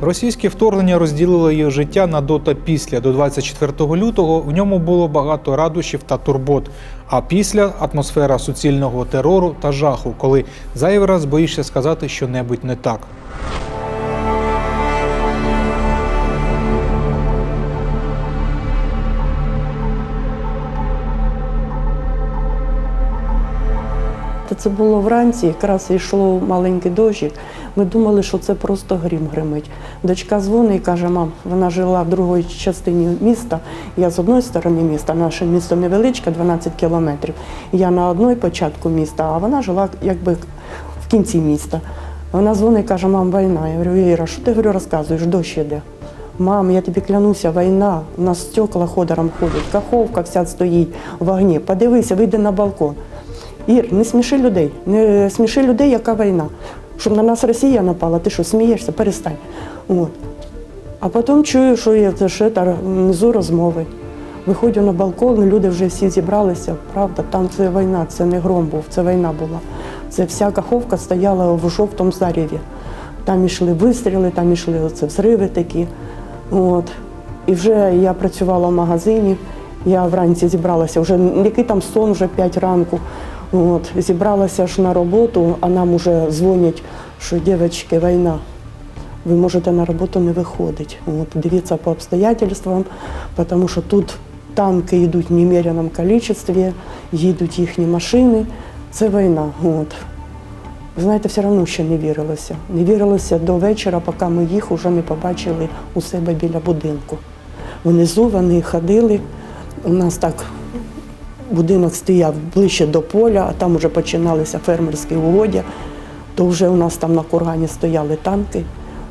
Російське вторгнення розділило її життя на до та після. До 24 лютого в ньому було багато радощів та турбот. А після атмосфера суцільного терору та жаху, коли зайвий раз боїшся сказати що-небудь не так. Та це було вранці, якраз йшло маленький дощик. Ми думали, що це просто грім гримить. Дочка дзвонить і каже, мам, вона жила в другій частині міста. Я з одної сторони міста, наше місто невеличке, 12 кілометрів. Я на одній початку міста, а вона жила якби в кінці міста. Вона дзвонить і каже, мам, війна. Я говорю, Іра, що ти говорю, розказуєш, дощ іде. Мам, я тобі клянуся, війна, у нас стекла ходором ходять, каховка вся стоїть в вогні. Подивися, вийди на балкон. Ір, не сміши людей, не сміши людей, яка війна. Щоб на нас Росія напала, ти що, смієшся? Перестань. От. А потім чую, що є ще та внизу розмови. Виходжу на балкон, люди вже всі зібралися. Правда, там це війна, це не гром був, це війна була. Це вся каховка стояла в жовтому заріві. Там ішли вистріли, там ішли оце взриви такі. От. І вже я працювала в магазині, я вранці зібралася, вже який там сон, вже 5 ранку. От. Зібралася ж на роботу, а нам вже дзвонять, що дівчатки, війна. Ви можете на роботу не виходити. От, дивіться по обстоятельствам, тому що тут танки йдуть в немереному кількості, їдуть їхні машини. Це війна. От. Знаєте, все одно ще не вірилося. Не вірилося до вечора, поки ми їх вже не побачили у себе біля будинку. Внизу вони ходили. У нас так будинок стояв ближче до поля, а там вже починалися фермерські угодя. То вже у нас там на кургані стояли танки,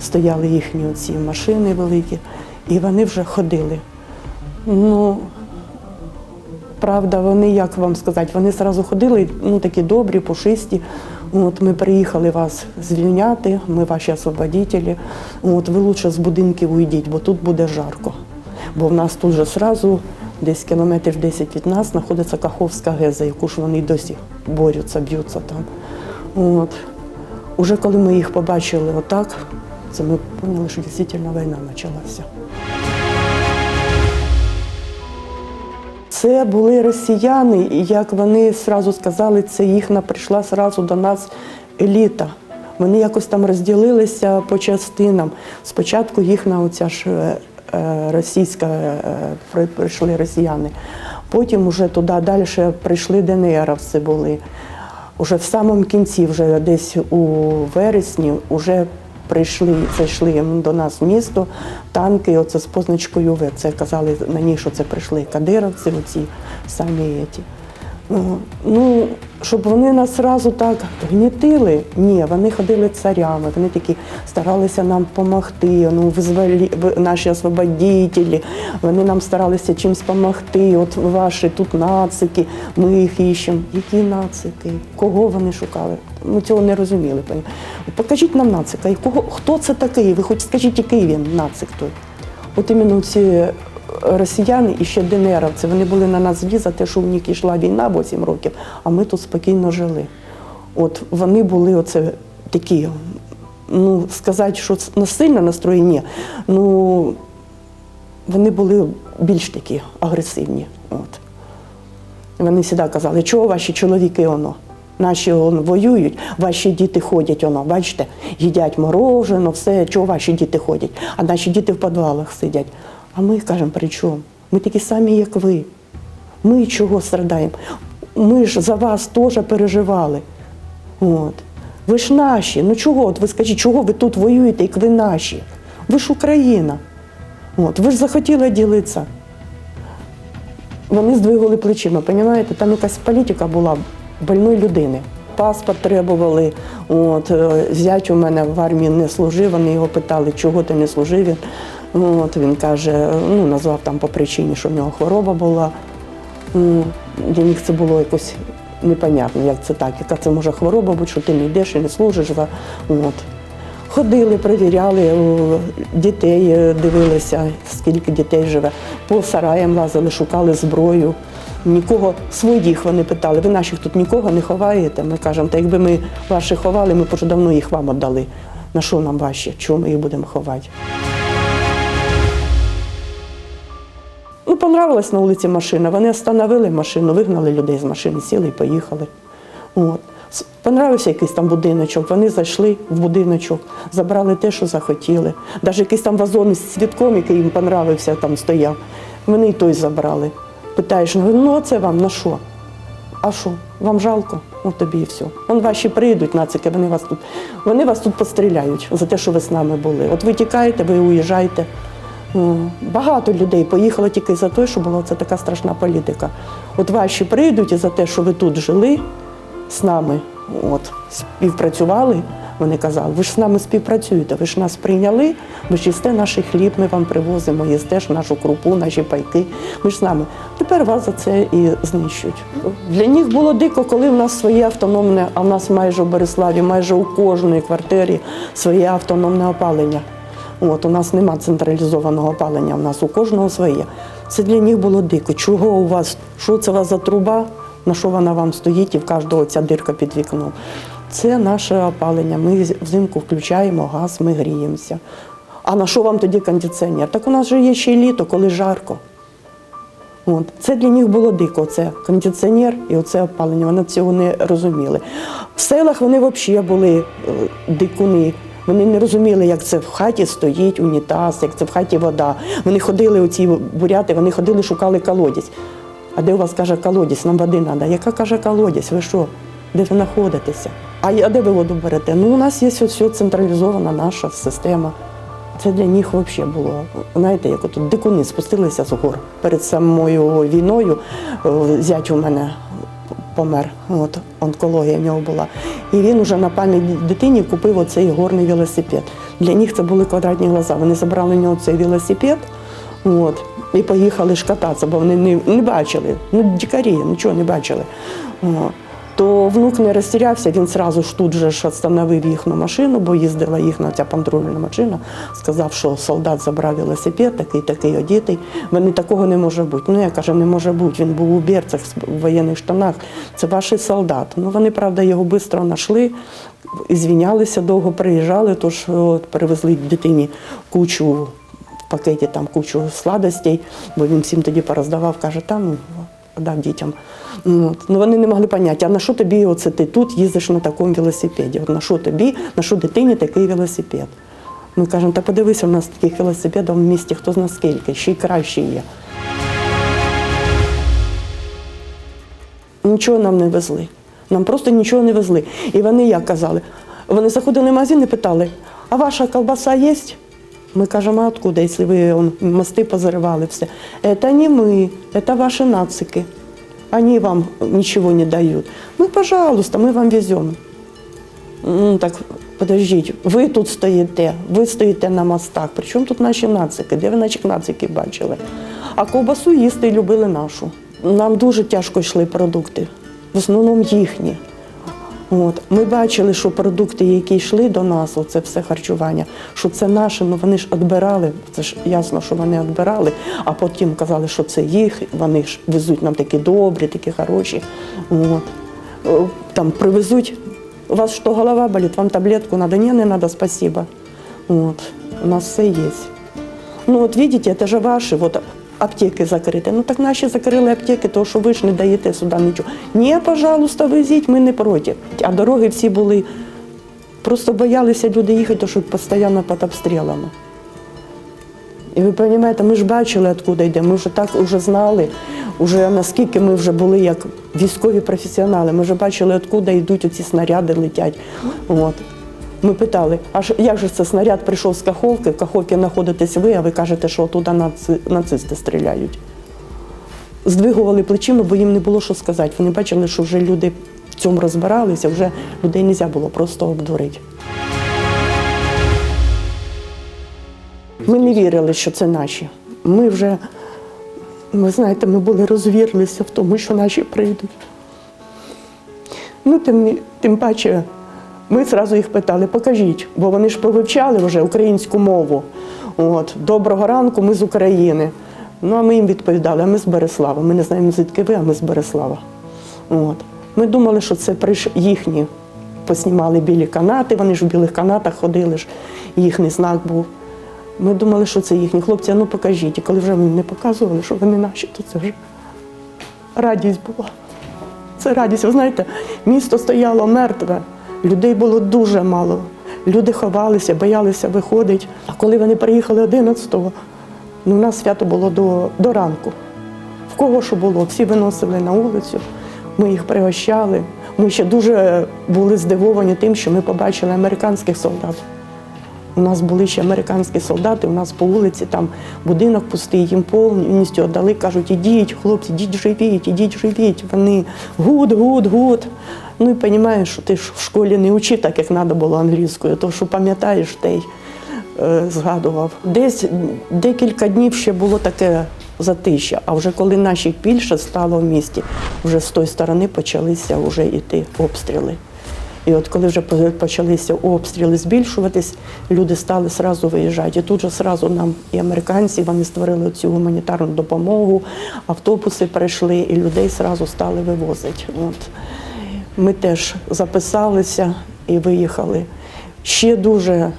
стояли їхні оці машини великі, і вони вже ходили. Ну, Правда, вони, як вам сказати, вони одразу ходили, ну такі добрі, пушисті. От ми приїхали вас звільняти, ми ваші освободителі. От ви лучше з будинків уйдіть, бо тут буде жарко. Бо в нас тут же одразу, десь кілометрів 10 від нас, знаходиться Каховська ГЕЗа, яку ж вони досі борються, б'ються там. От. Уже коли ми їх побачили отак, це ми поняли, що дійсно війна почалася. Це були росіяни, і як вони одразу сказали, це їхня прийшла одразу до нас еліта. Вони якось там розділилися по частинам. Спочатку їхня оця ж е, російська е, прийшли росіяни. Потім вже туди далі прийшли ДНРовці були. Уже в самому кінці, вже десь у вересні, вже прийшли, зайшли до нас в місто танки, оце з позначкою В. Це казали на ній, що це прийшли кадировці, оці самі ті. Ну, щоб вони нас одразу так гнітили, ні, вони ходили царями, вони такі старалися нам допомогти, ну, визволі, наші освободителі, вони нам старалися чимось допомогти. От ваші тут нацики, ми їх іщемо. Які нацики? Кого вони шукали? Ми цього не розуміли. Покажіть нам нацика. І кого, хто це такий? Ви хоч скажіть, який він нацик той? От іменно ці росіяни і ще ДНРовці, вони були на нас злі за те, що в них йшла війна 8 років, а ми тут спокійно жили. От вони були оце такі, ну, сказати, що насильно настроєні, ну вони були більш такі агресивні. От. Вони завжди казали, чого ваші чоловіки воно? Наші он, воюють, ваші діти ходять, воно, бачите, їдять морожено, все, чого ваші діти ходять, а наші діти в підвалах сидять. А ми кажемо, при чому? Ми такі самі, як ви. Ми чого страдаємо? Ми ж за вас теж переживали. От. Ви ж наші. Ну чого? От ви скажіть, чого ви тут воюєте, як ви наші? Ви ж Україна. От. Ви ж захотіли ділитися. Вони здвигали плечима, розумієте? Там якась політика була больної людини. Паспорт требували. От, е, зять у мене в армії не служив, вони його питали, чого ти не служив. Він, от, він каже, ну, назвав там по причині, що в нього хвороба була. Для них це було якось непонятно, як це так, яка це може хвороба бути, що ти не йдеш і не служиш. От. Ходили, перевіряли, дітей е, дивилися, скільки дітей живе. По сараям лазили, шукали зброю. Нікого своїх вони питали, ви наших тут нікого не ховаєте. Ми кажемо, та якби ми ваших ховали, ми б уже давно їх вам віддали. На що нам ваші? Чого ми їх будемо ховати? Понравилась на вулиці машина. Вони остановили машину, вигнали людей з машини, сіли і поїхали. От. Понравився якийсь там будиночок. Вони зайшли в будиночок, забрали те, що захотіли. Навіть якийсь там вазон з цвітком, який їм понравився, там стояв. Вони і той забрали. Питаєш, ну ну, це вам на що? А що? Вам жалко? Ну тобі і все. Вон ваші прийдуть, нацики, вони вас тут, вони вас тут постріляють за те, що ви з нами були. От ви тікаєте, ви уїжджаєте. Багато людей поїхало тільки за те, що була це така страшна політика. От ваші прийдуть і за те, що ви тут жили з нами, от, співпрацювали. Вони казали, ви ж з нами співпрацюєте, ви ж нас прийняли, ви ж їсте наш хліб, ми вам привозимо, їсте ж нашу крупу, наші пайки. Ми ж з нами. Тепер вас за це і знищують. Для них було дико, коли в нас своє автономне, а в нас майже в Бориславі, майже у кожної квартирі своє автономне опалення. От, у нас нема централізованого опалення, у нас у кожного своє. Це для них було дико. Чого у вас, що це у вас за труба, на що вона вам стоїть, і в кожного ця дирка під вікном. Це наше опалення. Ми взимку включаємо газ, ми гріємося. А на що вам тоді кондиціонер? Так у нас же є ще й літо, коли жарко. От. Це для них було дико. Це кондиціонер і оце опалення. Вони цього не розуміли. В селах вони взагалі були е, дикуни. Вони не розуміли, як це в хаті стоїть унітаз, як це в хаті вода. Вони ходили, оці буряти, вони ходили, шукали колодязь. А де у вас каже колодязь? Нам води треба. Яка каже колодязь? Ви що? Де ви знаходитеся? А, де ви воду берете? Ну, у нас є все централізована наша система. Це для них взагалі було. Знаєте, як от дикуни спустилися з гор. Перед самою війною е, зять у мене помер. От онкологія в нього була. І він уже на пам'ять дитині купив оцей горний велосипед. Для них це були квадратні глаза. Вони забрали в нього цей велосипед. От, і поїхали ж кататися, бо вони не, не бачили. Ну, дікарі, нічого не бачили. О. То внук не розтірявся, він одразу ж тут же ж встановив їхню машину, бо їздила їхня ця патрульна машина. Сказав, що солдат забрав велосипед, такий, такий одітий. Мене такого не може бути. Ну я кажу, не може бути. Він був у берцях в воєнних штанах. Це ваш солдат. Ну вони, правда, його швидко знайшли, звінялися довго, приїжджали, тож от, перевезли дитині кучу в пакеті там кучу сладостей, бо він всім тоді пороздавав, каже, там ну, дав дітям. Ну. Ну вони не могли поняти, а на що тобі оце ти тут їздиш на такому велосипеді? От на що тобі, на що дитині такий велосипед? Ми кажемо, та подивися, у нас таких велосипедів в місті хто зна скільки, ще й краще є. Нічого нам не везли. Нам просто нічого не везли. І вони як казали? Вони заходили в магазин і питали, а ваша колбаса є? Ми кажемо, а откуда, якщо ви он, мости позаривали все? Это не мы, это ваши нацики. Они вам ничего не дают. Ну, пожалуйста, мы вам везем. Ну, так, подождіть, ви тут стоїте, ви стоїте на мостах. При чому тут наші нацики? Де ви наших нациків бачили? А ковбасу їсти любили нашу. Нам дуже тяжко йшли продукти, в основному їхні. От. Ми бачили, що продукти, які йшли до нас, оце все харчування, що це наше, ну вони ж відбирали, це ж ясно, що вони відбирали, а потім казали, що це їх, вони ж везуть нам такі добрі, такі хороші. От. Там привезуть, у вас що, голова болить, вам таблетку надо? Ні, не надо, спасибо. От. У нас все є. Ну от видите, це ж ваші, от аптеки закриті. Ну так наші закрили аптеки, тому що ви ж не даєте сюди нічого. Ні, пожалуйста, везіть, ми не проти. А дороги всі були, просто боялися люди їхати, тому що постійно під обстрілами. І ви розумієте, ми ж бачили, откуда йде, ми вже так вже знали, вже наскільки ми вже були як військові професіонали, ми вже бачили, откуда йдуть оці снаряди летять. От. Ми питали, а як же це снаряд прийшов з Каховки, в Каховці знаходитесь ви, а ви кажете, що туди наци- нацисти стріляють. Здвигували плечима, бо їм не було що сказати. Вони бачили, що вже люди в цьому розбиралися, вже людей не можна було просто обдурити. Ми не вірили, що це наші. Ми вже, ви знаєте, ми були розвірилися в тому, що наші прийдуть. Ну, тим, тим паче, ми одразу їх питали, покажіть, бо вони ж повивчали вже українську мову. От, Доброго ранку, ми з України. Ну, а ми їм відповідали, а ми з Береслава. Ми не знаємо, звідки ви, а ми з Береслава. От. Ми думали, що це їхні поснімали білі канати, вони ж в білих канатах ходили, ж, їхній знак був. Ми думали, що це їхні хлопці, ну покажіть. І коли вже вони не показували, що вони наші, то це вже радість була. Це радість. Ви знаєте, місто стояло мертве, людей було дуже мало. Люди ховалися, боялися виходити. А коли вони приїхали 11-го, ну, у нас свято було до, до ранку. В кого що було, всі виносили на вулицю, ми їх пригощали. Ми ще дуже були здивовані тим, що ми побачили американських солдат. У нас були ще американські солдати, у нас по вулиці там будинок пустий, їм повністю віддали, кажуть, ідіть, хлопці, ідіть живіть, ідіть живіть. Вони гуд, гуд, гуд. Ну і розумієш, що ти ж в школі не учив так, як треба було англійською, то що пам'ятаєш, те е, згадував. Десь декілька днів ще було таке затища, а вже коли наших більше стало в місті, вже з тої сторони почалися вже йти обстріли. І от коли вже почалися обстріли збільшуватись, люди стали сразу виїжджати. І тут же сразу нам і американці вони створили цю гуманітарну допомогу, автобуси прийшли, і людей сразу стали вивозити. От. Ми теж записалися і виїхали. Ще дуже,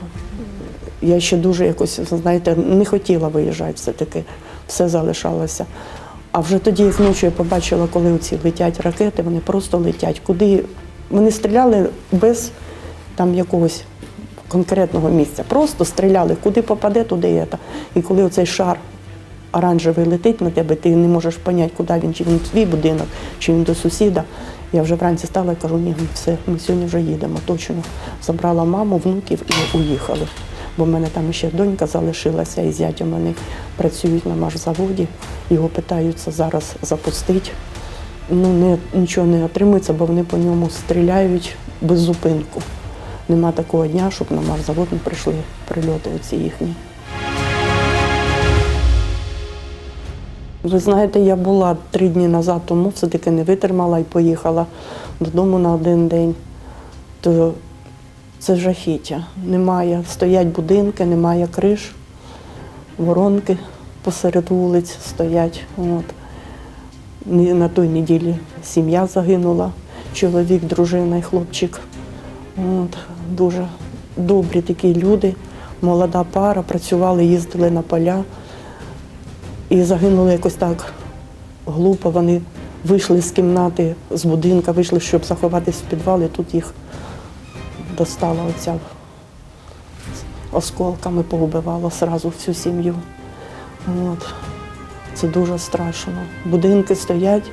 я ще дуже якось, знаєте, не хотіла виїжджати все-таки, все залишалося. А вже тоді зночі я побачила, коли оці летять ракети, вони просто летять. Куди вони стріляли без там якогось конкретного місця. Просто стріляли, куди попаде, туди це. І коли оцей шар оранжевий летить на тебе, ти не можеш зрозуміти, куди він, чи він в твій будинок, чи він до сусіда. Я вже вранці стала і кажу, ні, ну все, ми сьогодні вже їдемо, точно. Забрала маму, внуків і уїхали. Бо в мене там ще донька залишилася, і зятя вони працюють на машзаводі. Його питаються зараз запустити. Ну, не, нічого не отримується, бо вони по ньому стріляють без зупинку. Нема такого дня, щоб на марзавод не прийшли прильоти оці їхні. Ви знаєте, я була три дні назад, тому все-таки не витримала і поїхала додому на один день. То це жахіття. Немає, стоять будинки, немає криш, воронки посеред вулиць стоять. От. На той неділі сім'я загинула, чоловік, дружина і хлопчик. От. Дуже добрі такі люди, молода пара, працювали, їздили на поля. І загинули якось так глупо. Вони вийшли з кімнати, з будинка, вийшли, щоб заховатись в підвал, і тут їх достала оця осколками, поубивала одразу всю сім'ю. От. Це дуже страшно. Будинки стоять,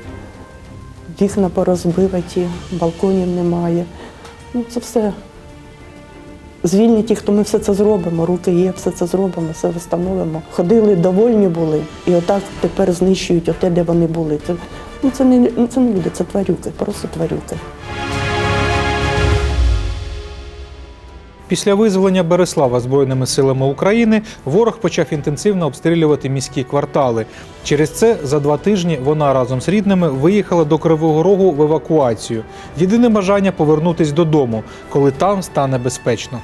вікна порозбиваті, балконів немає. Ну, це все. Звільніть їх, то ми все це зробимо. Руки є, все це зробимо, все встановимо. Ходили, довольні були, і отак тепер знищують оте, де вони були. Це, ну, це, не, ну, це не люди, це тварюки, просто тварюки. Після визволення Береслава Збройними силами України ворог почав інтенсивно обстрілювати міські квартали. Через це за два тижні вона разом з рідними виїхала до Кривого Рогу в евакуацію. Єдине бажання повернутись додому, коли там стане безпечно.